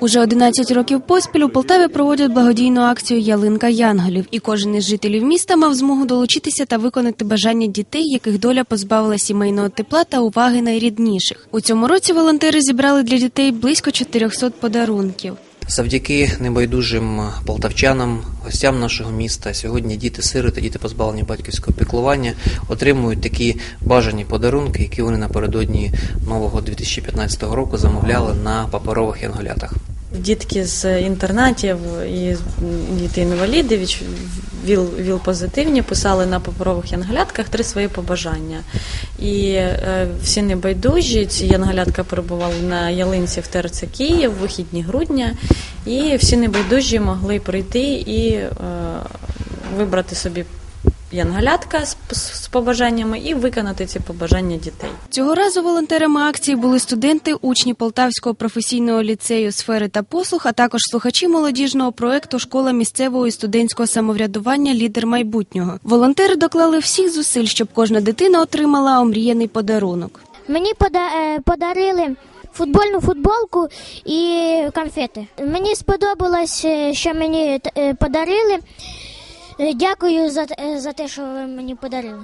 Уже 11 років поспіль у Полтаві проводять благодійну акцію Ялинка Янголів, і кожен із жителів міста мав змогу долучитися та виконати бажання дітей, яких доля позбавила сімейного тепла та уваги найрідніших. У цьому році волонтери зібрали для дітей близько 400 подарунків. Завдяки небайдужим полтавчанам, гостям нашого міста, сьогодні діти-сироти, діти позбавлені батьківського піклування, отримують такі бажані подарунки, які вони напередодні нового 2015 року замовляли на паперових янголятах. Дітки з інтернатів і діти-інваліди від ВІЛ, ВІЛ позитивні писали на паперових янголятках три свої побажання. І е, всі небайдужі, ці янголятка перебували на ялинці в ТРЦ Київ, вихідні грудня, і всі небайдужі могли прийти і е, вибрати собі янголятка з, з побажаннями і виконати ці побажання дітей. Цього разу волонтерами акції були студенти, учні Полтавського професійного ліцею сфери та послуг, а також слухачі молодіжного проекту Школа місцевого і студентського самоврядування Лідер майбутнього. Волонтери доклали всіх зусиль, щоб кожна дитина отримала омріяний подарунок. Мені пода- е, подарили футбольну футболку і конфети. Мені сподобалось, е, що мені е, подарили. Дякую за, за те, що ви мені подарили.